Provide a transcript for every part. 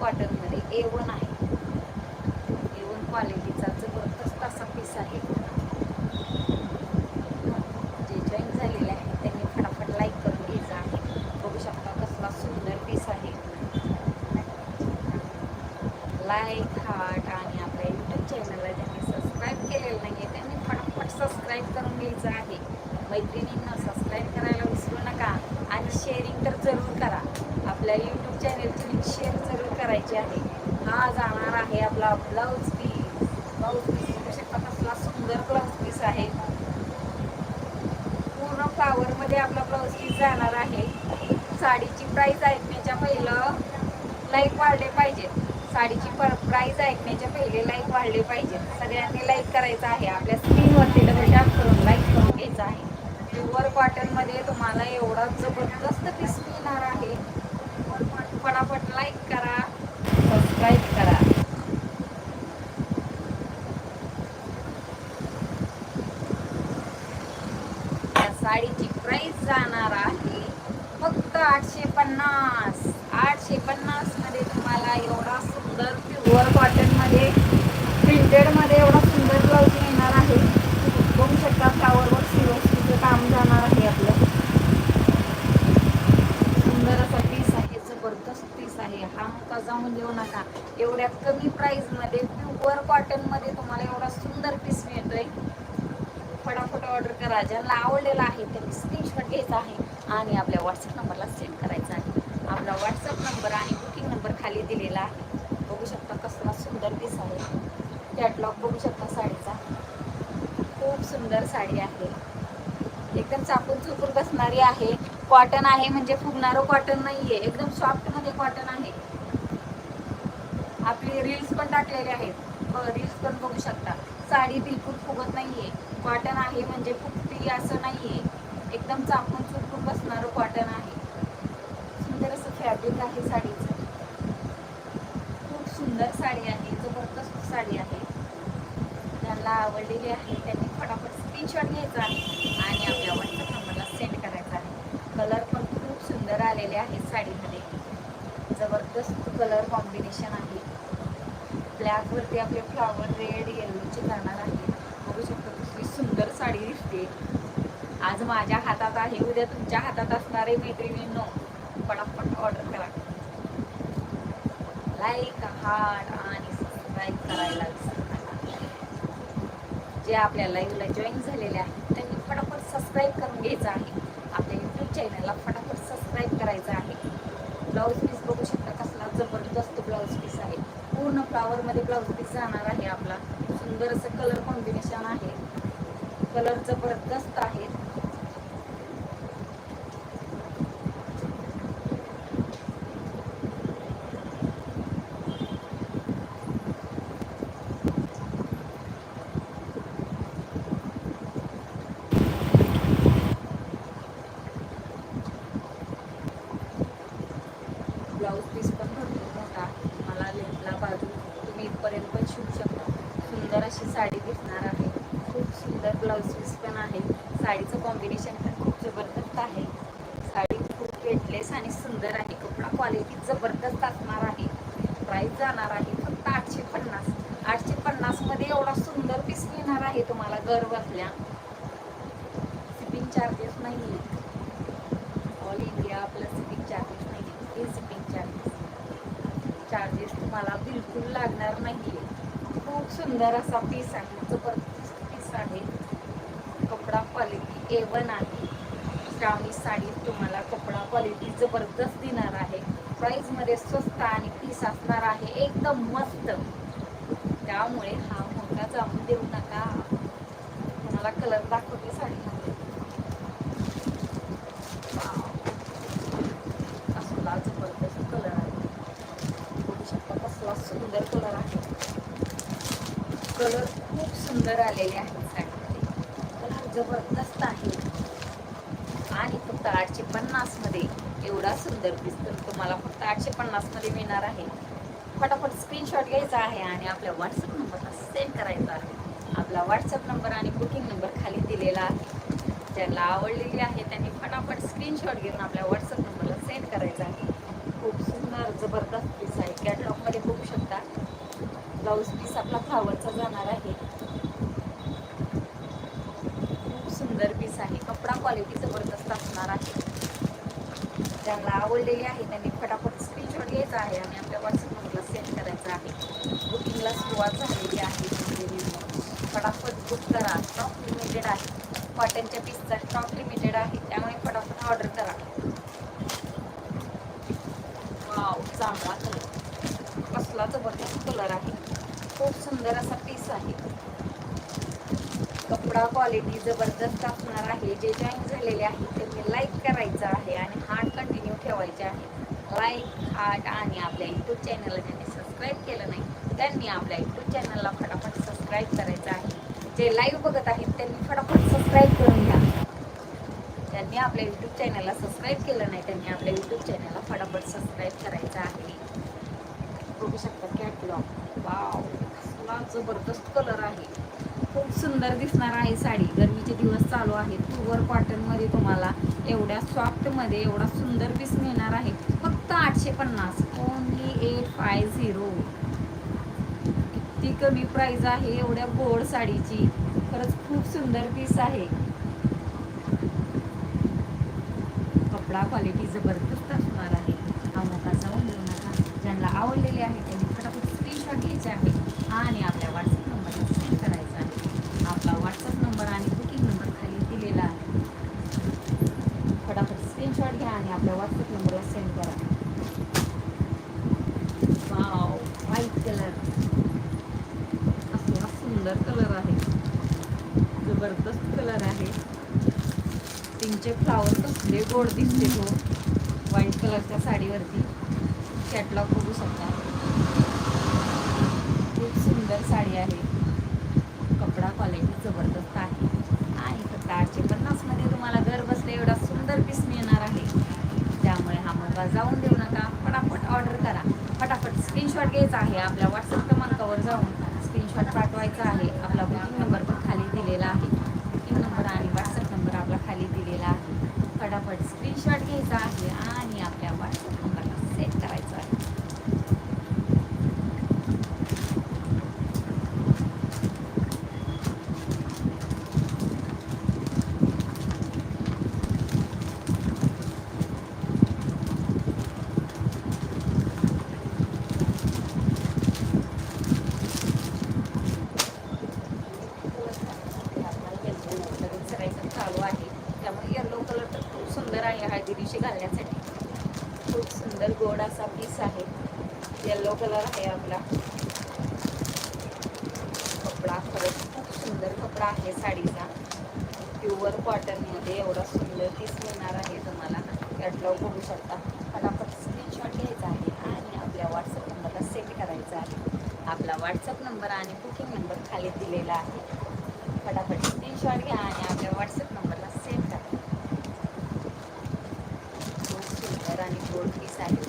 कॉटनमध्ये ए वन आहे ए वन क्वालिटीचा जबरदस्त असा पीस आहे जे जॉईन झालेले आहे त्यांनी फटाफट लाईक करून घ्यायचं आहे बघू शकता कसला सुंदर पीस आहे लाईक हार्ट आणि आपल्या यूट्यूब चॅनलला ज्यांनी सबस्क्राईब केलेलं नाही आहे त्यांनी फटाफट सबस्क्राईब करून घ्यायचं आहे मैत्रिणींना सबस्क्राईब करायला विसरू नका आणि शेअरिंग तर जरूर करा आपल्या यूट्यूब चॅनलची लिंक शेअर जरूर करायची आहे हा जाणार आहे आपला ब्लाऊज पीस ब्लाऊज पीस बघू शकता कसला सुंदर ब्लाउज पीस आहे. पूर्ण फ्लावरमध्ये आपला ब्लाऊज पीस जाणार आहे. साडीची प्राईज ऐकण्याच्या पहिलं लाईक वाढले पाहिजेत. साडीची पर प्राईज ऐकण्याच्या पहिले लाईक वाढले पाहिजेत. सगळ्यांनी लाईक करायचं आहे. आपल्या स्क्रीनवरती डबल टॅप करून लाईक करून घ्यायचं आहे. प्युअर कॉटनमध्ये तुम्हाला एवढा जबरदस्त पीस मिळणार आहे. पटापट लाईक करा. सबस्क्राईब करा या साडीची प्राइस जाणार आहे फक्त आठशे पन्नास आठशे पन्नासमध्ये तुम्हाला एवढा सुंदर प्युअर कॉटनमध्ये प्रिंटेडमध्ये एवढा सुंदर ब्लाऊज मिळणार आहे बघू शकता फ्लावरवर सिरोस्कीचं काम जाणार आहे आपलं सुंदर असा पीस आहे जबरदस्त पीस आहे हा मुका जाऊन देऊ नका एवढ्या कमी प्राइसमध्ये प्युअर कॉटनमध्ये तुम्हाला एवढा सुंदर पीस मिळतोय फटाफट ऑर्डर करा ज्यांना आवडलेला आहे त्यांनी स्क्रीनशॉट घ्यायचा आहे आणि आपल्या व्हॉट्सअप नंबरला सेंड करायचा आहे. आपला व्हॉट्सअप नंबर आणि बुकिंग नंबर खाली दिलेला आहे. बघू शकता कसला सुंदर पीस आहे. कॅटलॉग बघू शकता साडीचा. खूप सुंदर साडी आहे. एकदम चापून चुकून बसणारी आहे. कॉटन आहे म्हणजे फुगणारं कॉटन नाही आहे एकदम सॉफ्टमध्ये कॉटन आहे. आपली रील्स पण टाकलेले आहेत. रील्स पण बघू शकता. साडी बिलकुल फुगत नाही आहे कॉटन आहे म्हणजे फुगती असं नाहीये. एकदम चापून चुकून बसणारं कॉटन आहे. सुंदर असं फॅब्रिक आहे साडीचं. खूप सुंदर साडी आहे. जबरदस्त साडी आहे. ज्यांना आवडलेली आहे त्यांनी फटाफट स्क्रीनशॉट घ्यायचा आहे आणि आपल्या व्हॉट्सअप नंबरला सेंड करायचा आहे. कलर पण खूप सुंदर आलेले आहेत साडीमध्ये. जबरदस्त कलर कॉम्बिनेशन आहे. ब्लॅकवरती आपले फ्लावर रेड येलोचे जाणार आहे. बघू शकतो कसली सुंदर साडी दिसते. आज माझ्या हातात आहे उद्या तुमच्या हातात असणारे मैत्रिणींनो. पटापट ऑर्डर करा. लाईक हार्ट आणि सबस्क्राईब करायला जे आपल्या लाईव्हला जॉईन झालेले आहेत त्यांनी फटाफट सबस्क्राईब करून घ्यायचं आहे. आपल्या यूट्यूब चॅनलला फटाफट सबस्क्राईब करायचं आहे. ब्लाऊज पीस बघू शकता कसला जबरदस्त ब्लाऊज पीस आहे. पूर्ण फ्लावरमध्ये ब्लाऊज पीस जाणार आहे आपला. सुंदर असं कलर कॉम्बिनेशन आहे. कलर जबरदस्त आहे ब्लाऊज पीस पण भरपूर मोठा मला लेंथला बाजू तुम्ही इथपर्यंत पण शिवू शकता सुंदर अशी साडी दिसणार आहे खूप सुंदर ब्लाऊज पीस पण आहे साडीचं कॉम्बिनेशन पण खूप जबरदस्त आहे साडी खूप वेटलेस आणि सुंदर आहे कपडा क्वालिटी जबरदस्त असणार आहे प्राईस जाणार आहे फक्त आठशे पन्नास आठशे पन्नासमध्ये एवढा सुंदर पीस मिळणार आहे तुम्हाला घर बसल्या शिपिंग चार्जेस नाही आहे all India plus shipping charges नाही हे शिपिंग चार्जेस तुम्हाला बिलकुल लागणार नाही खूप सुंदर असा पीस आहे. जबरदस्त पीस आहे. कपडा क्वालिटी ए वन आहे. श्रावणी साडी तुम्हाला कपडा क्वालिटी जबरदस्त देणार आहे. प्राईजमध्ये स्वस्त आणि पीस असणार आहे. एकदम मस्त. त्यामुळे हा मोठा जाऊन देऊ नका. तुम्हाला कलर दाखवते साडीला Wow. असला जबरदस्त कलर आहे बघू शकता सुंदर कलर आहे कलर खूप सुंदर आलेले आहेत साडीमध्ये. कलर जबरदस्त आहे. आणि फक्त आठशे पन्नासमध्ये एवढा सुंदर पीस तुम्हाला फक्त आठशे पन्नासमध्ये मिळणार आहे. फटाफट स्क्रीनशॉट घ्यायचा आहे आणि आपल्या व्हॉट्सअप नंबरला सेंड करायचा आहे. आपला व्हॉट्सअप नंबर आणि बुकिंग नंबर खाली दिलेला आहे. ज्यांना आवडलेली आहे त्यांनी फटाफट स्क्रीनशॉट घेऊन आपल्या व्हॉट्सअप नंबरला सेंड करायचा आहे. खूप सुंदर. असणार जबरदस्त पीस आहे. कॅटलॉगमध्ये बघू शकता. ब्लाऊज पीस आपला फ्लावरचा जाणार आहे. खूप सुंदर पीस आहे. कपडा क्वालिटी जबरदस्त असणार आहे. ज्यांना आवडलेली आहे त्यांनी फटाफट स्क्रीनशॉट घ्यायचा आहे आणि आपल्या व्हॉट्सअपला सेंड करायचा आहे. बुकिंगला सुरुवात झालेली आहे. फटाफट बुक करा. स्टॉक लिमिटेड आहे. कॉटनच्या पीसचा स्टॉक लिमिटेड आहे. त्यामुळे फटाफट ऑर्डर करा. जांभळा कलर कसला जबरदस्त कलर आहे. खूप सुंदर असा पीस आहे. कपडा क्वालिटी जबरदस्त असणार आहे. जे जॉईन झालेले आहेत त्यांनी लाईक करायचं आहे आणि हार्ट कंटिन्यू ठेवायचे आहे. लाईक हार्ट आणि आपल्या यूट्यूब चॅनलला ज्यांनी सबस्क्राईब केलं नाही त्यांनी आपल्या यूट्यूब चॅनलला फटाफट सबस्क्राईब करायचं आहे. जे लाईव्ह बघत आहेत त्यांनी फटाफट सबस्क्राईब करून घ्या. ज्यांनी आपल्या यूट्यूब चॅनलला सबस्क्राईब केलं नाही त्यांनी आपल्या यूट्यूब चॅनलला फटाफट सबस्क्राईब करायचं आहे. बघू शकता कॅटलॉग वाव कसला जबरदस्त कलर आहे. खूप सुंदर दिसणार आहे साडी. गरमीचे दिवस चालू आहेत. प्युअर कॉटनमध्ये तुम्हाला एवढ्या सॉफ्टमध्ये एवढा सुंदर पीस मिळणार आहे. फक्त आठशे पन्नास. ओनली एट फाय झिरो किती कमी प्राईज आहे एवढ्या गोड साडीची. खरंच खूप सुंदर पीस आहे. कपडा क्वालिटी जबरदस्त असणार आहे. हा मोठा जाऊन देऊ नका. ज्यांना आवडलेले आहे त्यांनी फटाफट स्क्रीनशॉट घ्यायचे आहे आणि आपल्या व्हॉट्सअप नंबरला सेंड करायचा आहे. आपला व्हॉट्सअप नंबर आणि बुकिंग नंबर खाली दिलेला आहे. फटाफट स्क्रीनशॉट घ्या आणि आपल्या व्हॉट्सअप नंबरला सेंड करा वाव व्हाईट कलर असला सुंदर कलर आहे जबरदस्त कलर आहे पिंकचे फ्लावर कसले गोड दिसते तो व्हाईट कलरच्या साडीवरती कॅटलॉग बघू शकता. खूप सुंदर साडी आहे. कपडा क्वालिटी जबरदस्त आहे. आणि फक्त आठशे पन्नासमध्ये तुम्हाला घर बसले एवढा सुंदर पीस मिळणार आहे. त्यामुळे हा मोबाईल जाऊन देऊ नका. फटाफट ऑर्डर करा. फटाफट स्क्रीनशॉट घ्यायचा आहे. आपल्या व्हॉट्सअप क्रमांकावर जाऊन स्क्रीनशॉट पाठवायचा आहे. आपला बुकिंग नंबर पण खाली दिलेला आहे. बुकिंग नंबर आणि व्हॉट्सअप नंबर आपला खाली दिलेला आहे फटाफट स्क्रीनशॉट घ्यायचा आहे आणि आपल्या व्हॉट्सअप नंबरला सेट करायचा आहे लगेच करायचं चालू आहे त्यामुळे येलो कलर तर खूप सुंदर आहे हळदी दिवशी घालण्यासाठी खूप सुंदर गोड असा पीस आहे येल्लो कलर आहे आपला कपडा खरंच खूप सुंदर कपडा आहे साडीचा प्युअर कॉटनमध्ये एवढा सुंदर पीस मिळणार आहे तुम्हाला. कॅटलॉग बघू शकता. फटाफट स्क्रीनशॉट घ्यायचा आहे आणि आपल्या व्हॉट्सअप नंबरला सेंड करायचा आहे. आपला व्हॉट्सअप नंबर आणि बुकिंग नंबर खाली दिलेला आहे. फटाफट स्क्रीनशॉट घ्या आणि आपल्या व्हॉट्सअप नंबरला सेंड करा. खूप सुंदर आणि गोल्ड पीस आहे.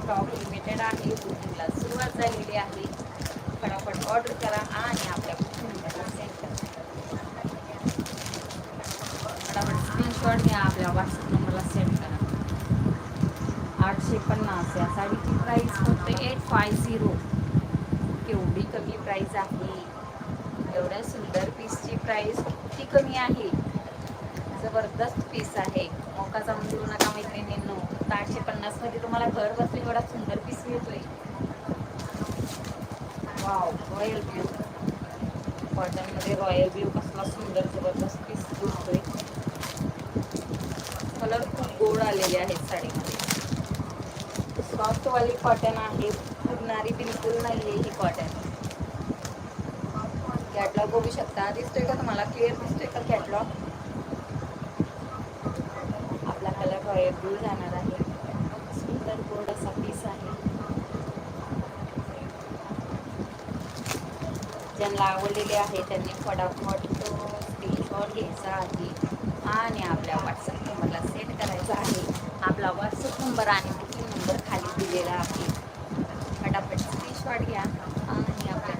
स्टॉक लिमिटेड आहे. बुकिंगला सुरुवात झालेली आहे. फटाफट ऑर्डर करा आणि आपल्या बुकिंग नंबरला सेंड करा फटाफट स्क्रीनशॉट घ्या आपल्या व्हॉट्सअप नंबरला सेंड करा आठशे पन्नास या साडीची प्राईस फक्त एट फाय झिरो केवढी कमी प्राईस आहे. एवढ्या सुंदर पीसची प्राईस किती कमी आहे. जबरदस्त पीस आहे. मोका जाऊन देऊ नका मैत्रिणींनो. फक्त आठशे पन्नासमध्ये तुम्हाला घर बसले एवढा सुंदर पीस मिळतोय. वाव रॉयल ब्ल्यू कॉटनमध्ये रॉयल ब्ल्यू कसला सुंदर जबरदस्त पीस दिसतोय. कलर खूप गोड आलेले आहेत साडी सॉफ्ट वाली कॉटन आहे. फुटणारी बिलकुल नाही आहे ही कॉटन कॅटलॉग बघू शकता. दिसतोय का तुम्हाला? क्लिअर दिसतोय का कॅटलॉग आपला कलर रॉयल ब्लू जाणार आहे. सुंदर गोड असा पीस आहे. ज्यांना आवडलेले आहे त्यांनी फटाफट तो स्क्रीनशॉट घ्यायचा आहे. आणि आपल्या व्हॉट्सअप नंबरला सेंड करायचा आहे. आपला व्हॉट्सअप नंबर आणि दिलेला आहे. फटाफट स्क्रीनशॉट घ्या आणि आपल्या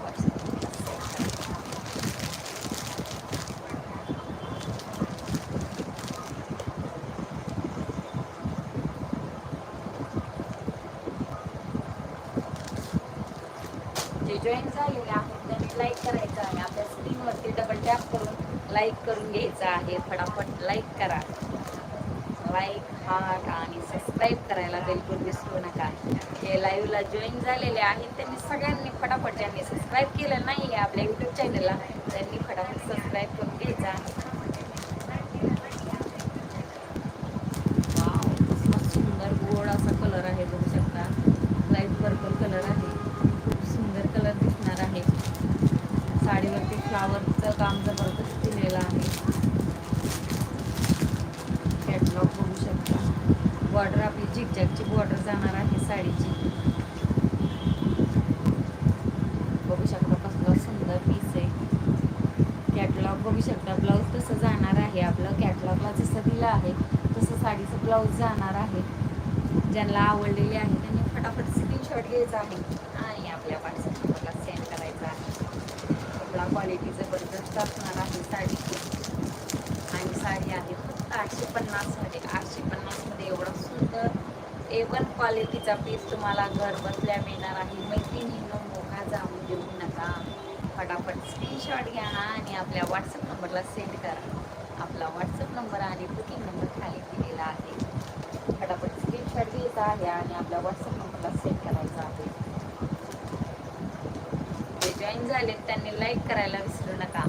जे जॉईन झालेले आहेत त्यांनी लाईक करायचं आहे. आपल्या स्क्रीनवरती डबल टॅप करून लाईक करून घ्यायचं आहे. फटाफट लाईक करा. लाईक हार्ट आणि सबस्क्राईब करायला बिलकुल हे लाईव्हला जॉईन झालेले आहेत. त्यांनी सगळ्यांनी फटाफट ज्यांनी सबस्क्राईब केलं नाही आहे आपल्या यूट्यूब चॅनलला त्यांनी फटाफट सबस्क्राईब करून घ्यायचा. वाव, कसला सुंदर गोड असा कलर आहे बघू शकता. लाइट पर्पल कलर आहे. खूप सुंदर कलर दिसणार आहे. साडीवरती फ्लावरचं काम जबरदस्त दिलेलं आहे. कॅटलॉग बघू शकता. बॉर्डर आपली झिकझॅकची बॉर्डर जाणार आहे साडीची. बघू शकता कसला सुंदर पीस आहे. कॅटलॉग बघू शकता ब्लाऊज तसं जाणार आहे. आपलं कॅटलॉगला जसं दिलं आहे तसं साडीचं ब्लाऊज जाणार आहे. ज्यांना आवडलेली आहे त्यांनी फटाफट स्क्रीनशॉट घ्यायचा आहे. आणि आपल्या व्हॉट्सअप नंबरला सेंड करायचा आहे. कपडा क्वालिटी जबरदस्त असणार आहे साडीची. आणि साडी आहे फक्त आठशे पन्नासमध्ये आठशे पन्नास ए वन क्वालिटीचा पीस तुम्हाला घर बसल्या मिळणार आहे. मैत्रिणींनो मोठा जाऊन देऊ नका. फटाफट स्क्रीनशॉट घ्या आणि आपल्या व्हॉट्सअप नंबरला सेंड करा. आपला व्हॉट्सअप नंबर आणि बुकिंग नंबर खाली दिलेला आहे. फटाफट स्क्रीनशॉट घ्यायचा आहे आणि आपल्या व्हॉट्सअप नंबरला सेंड करायचा आहे. जे जॉईन झालेत त्यांनी लाईक करायला विसरू नका.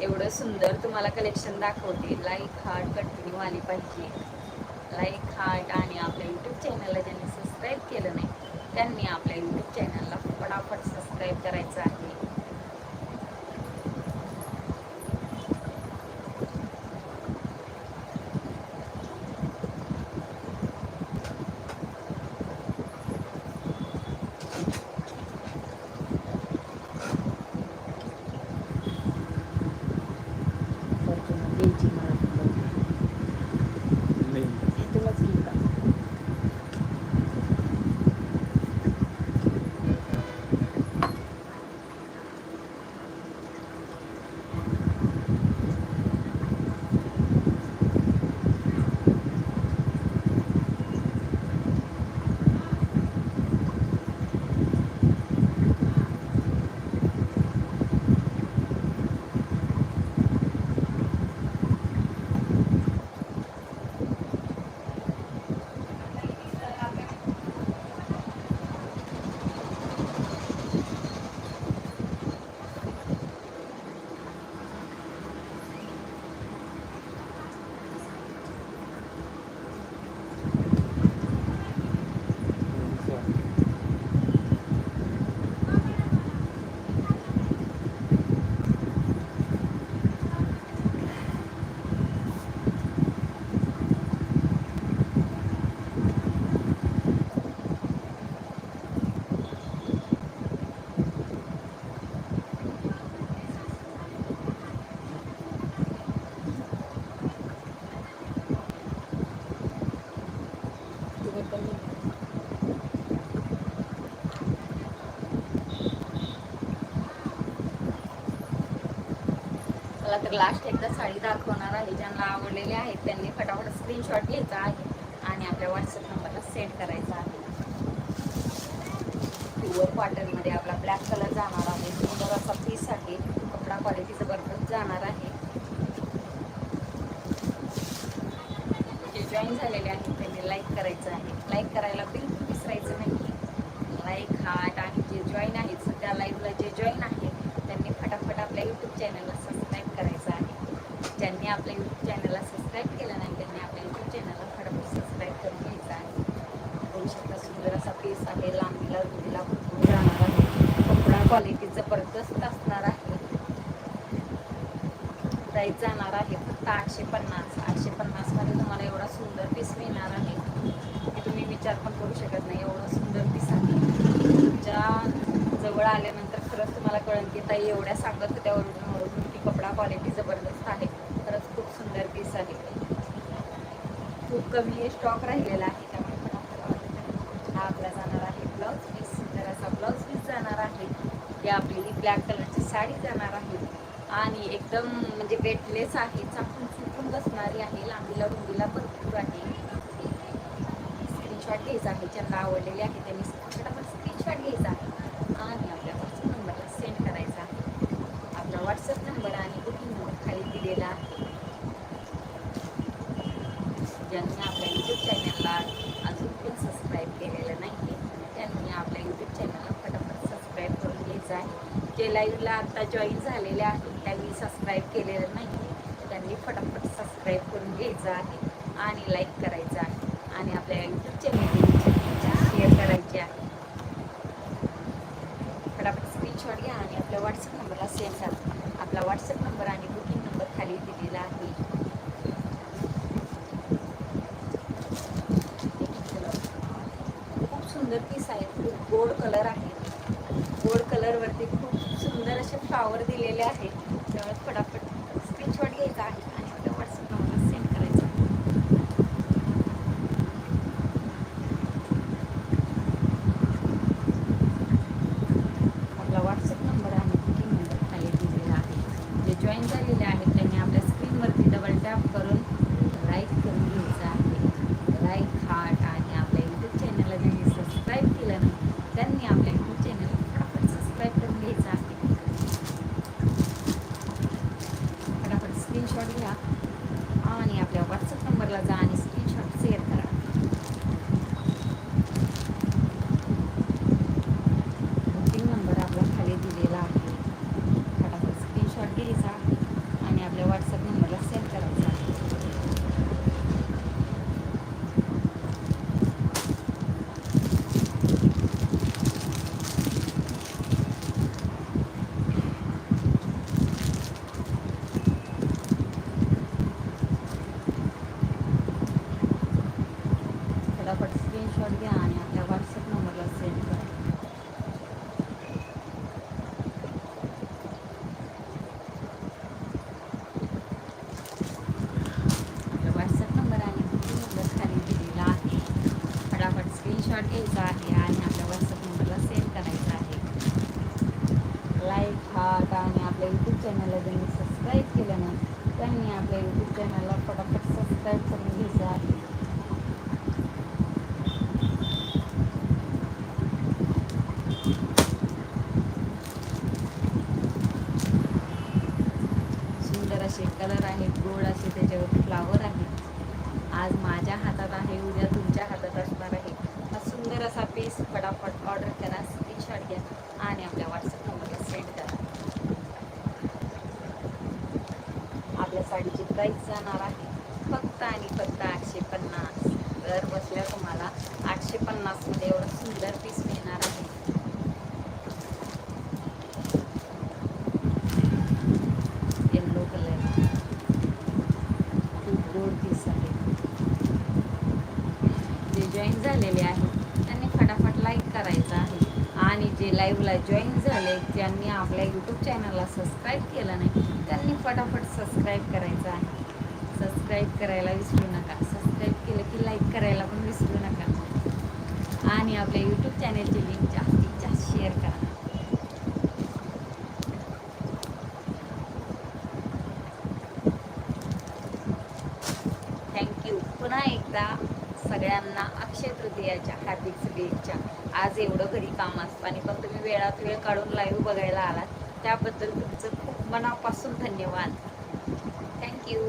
एवढं सुंदर तुम्हाला कलेक्शन दाखवते. लाईक हार्ट कंटिन्यू आली पाहिजे. लाईक हार्ट आणि आपल्या यूट्यूब चॅनलला ज्यांनी सबस्क्राईब केलं नाही त्यांनी आपल्या यूट्यूब चॅनलला फटाफट सबस्क्राईब करायचं आहे द्यायची मला नाही तुलाच घेऊ का तुम्ही पण घ्या. मला तर लास्ट एकदा साडी दाखवणार आहे ज्यांना आवडलेले आहेत त्यांनी फटाफट स्क्रीनशॉट घ्यायचा आहे आणि आपल्या व्हॉट्सअप नंबरला सेंड करायचा आहे. प्युअर कॉटनमध्ये आपला ब्लॅक कलर जाणार आहे. सुंदर असा पीस आहे. कपडा क्वालिटी जबरदस्त जाणार आहे. जे जॉईन झालेले आहेत त्यांनी लाईक करायचं आहे. लाईक करायला बिलकुल विसरायचं नाही. लाईक हार्ट आणि जे जॉईन आहेत सध्या लाईव्हला जे जॉईन आहेत त्यांनी फटाफट आपल्या यूट्यूब चॅनलला आहे ज्यांनी आपल्या यूट्यूब चॅनलला ब्लॅक कलरची साडी जाणार आहे. आणि एकदम म्हणजे वेटलेस आहे चाकून चुकून बसणारी आहे लांबीला रुंदीला भरपूर आहे. स्क्रीनशॉट घ्यायचा आहे ज्यांना आवडलेली आहे त्यांनी फटाफट स्क्रीनशॉट घ्यायचा आहे. आणि आपल्या व्हॉट्सअप नंबरला सेंड करायचा आहे. आपला व्हॉट्सअप नंबर आणि बुकिंग नंबर खाली दिलेला आहे. ज्यांनी आपल्या युट्यूब चॅनलला जे लाईव्हला आता जॉईन झालेले आहेत त्यांनी सबस्क्राईब केलेलं नाही त्यांनी फटाफट सबस्क्राईब करून घ्यायचं आहे आणि लाईक करायचं आहे. आणि आपल्या यूट्यूब चॅनल शेअर करायचे आहे. फटाफट स्क्रीनशॉट घ्या आणि आपल्या व्हॉट्सअप नंबरला सेंड करा. आपला व्हॉट्सअप नंबर आणि बुकिंग नंबर खाली दिलेला आहे. खूप सुंदर पीस आहे खूप गोड कलर आहे गोड कलरवरती खूप सुंदर असे फ्लावर दिलेले आहेत त्यामुळे थोडा स्क्रीनशॉट घ्यायचा आहे आणि आपल्या व्हॉट्सअप नंबरला सेंड करायचा आहे आपला व्हॉट्सअप नंबर आणि बुकिंग नंबर खाली दिलेला आहे जे जॉईन झालेले आहेत त्यांनी आपल्या स्क्रीनवरती डबल टॅप करून लाईक करून घ्यायचं आहे लाईक हार्ट आणि आपल्या यूट्यूब चॅनलला ज्यांनी सबस्क्राईब केलं नाही त्यांनी आपल्या यूट्यूब चॅनलला फटाफट सबस्क्राईब करून घ्यायचं आहे फटाफट स्क्रीनशॉट घ्या आणि आपल्या व्हॉट्सअप नंबरला जा आणि स्क्रीनशॉट शेअर करा बुकिंग नंबर आपला खाली दिलेला आहे फटाफट स्क्रीनशॉट घ्यायचा आणि आपल्या व्हॉट्सअप नंबरला सेंड करायचा आहे फटाफट स्क्रीनशॉट घ्या आणि आपल्या व्हॉट्सअप नंबरला सेंड करा आपला व्हॉट्सअप नंबर आणि बुकिंग नंबर खाली दिलेला आहे फटाफट स्क्रीनशॉट घ्यायचा आहे आणि आपल्या व्हॉट्सअप नंबरला सेंड करायचा आहे लाईक हार्ट आणि आपल्या यूट्यूब चॅनलला ज्यांनी सबस्क्राईब केलं ना त्यांनी आपल्या यूट्यूब चॅनलला फटाफट सबस्क्राईब करून घ्यायचं आहे सुंदर असे कलर आहेत गोड असे त्याच्यावर फ्लावर आहेत आज माझ्या हातात आहे उद्या तुमच्या हातात असणार आहे हा सुंदर असा पीस फटाफट ऑर्डर करा स्क्रीनशॉट घ्या आणि आपल्या व्हॉट्सअप नंबरला सेंड करा आपल्या साडीची प्राईस जाणार आहे फक्त आणि फक्त आठशे पन्नास घर बसल्या तुम्हाला आठशे पन्नासमध्ये एवढं सुंदर पीस मिळणार आहे येल्लो कलर खूप आहे जे जॉईन झालेले आहेत त्यांनी फटाफट लाईक करायचं आहे. आणि जे लाईव्हला जॉईन झाले ज्यांनी आपल्या यूट्यूब चॅनलला सबस्क्राईब केलं नाही त्यांनी फटाफट सबस्क्राईब करायचं आहे. सबस्क्राईब करायला विसरू नका. सबस्क्राईब केलं की लाईक करायला पण विसरू नका. आणि आपल्या यूट्यूब चॅनलची लिंक जास्तीत जास्त शेअर करा थँक्यू पुन्हा एकदा सगळ्यांना अक्षय तृतीयाच्या हार्दिक शुभेच्छा आज एवढं घरी काम असतं आणि पण तुम्ही वेळात वेळ काढून लाईव्ह बघायला आलात. त्याबद्दल तुमचं खूप मनापासून धन्यवाद. थँक्यू